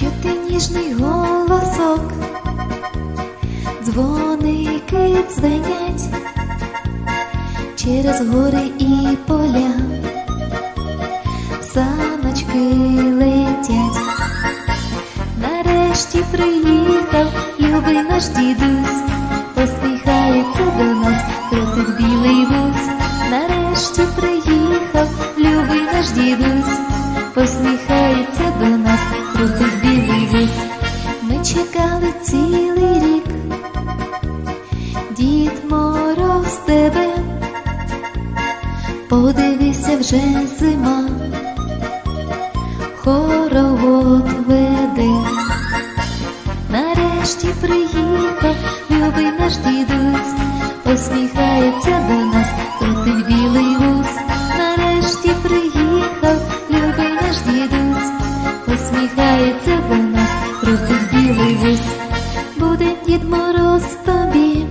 ніжний голосок, дзвоники дзвенять через гори і поля, саночки летять. Нарешті приїхав любий наш дідусь, посміхається до нас, крутить білий вуз. Нарешті приїхав любий наш дідусь, посміхається чекали цілий рік, дід Мороз тебе, подивися вже зима хоровод веде. Нарешті приїхав любий наш дідусь, посміхається до нас, крутить білий вуз. Нарешті приїхав любий наш дідусь, посміхається до нас, крутить вуз. Буде дід Мороз тобі,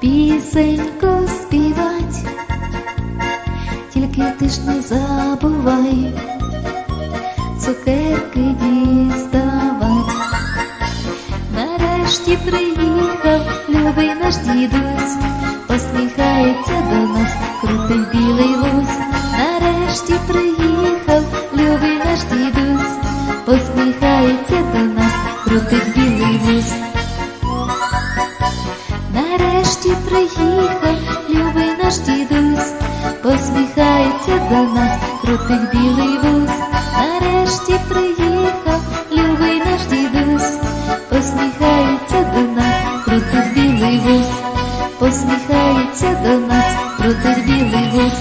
пісеньку співать, тільки ти ж не забувай. Цукерки діставать. Нарешті приїхав любий наш дідусь, посміхається приїхав любий наш дідусь, посміхається до нас, крутих білий вуз. Нарешті приїхав любий наш дідусь, посміхається до нас, крутих білий вуз, посміхається до нас, крутих білий вуз.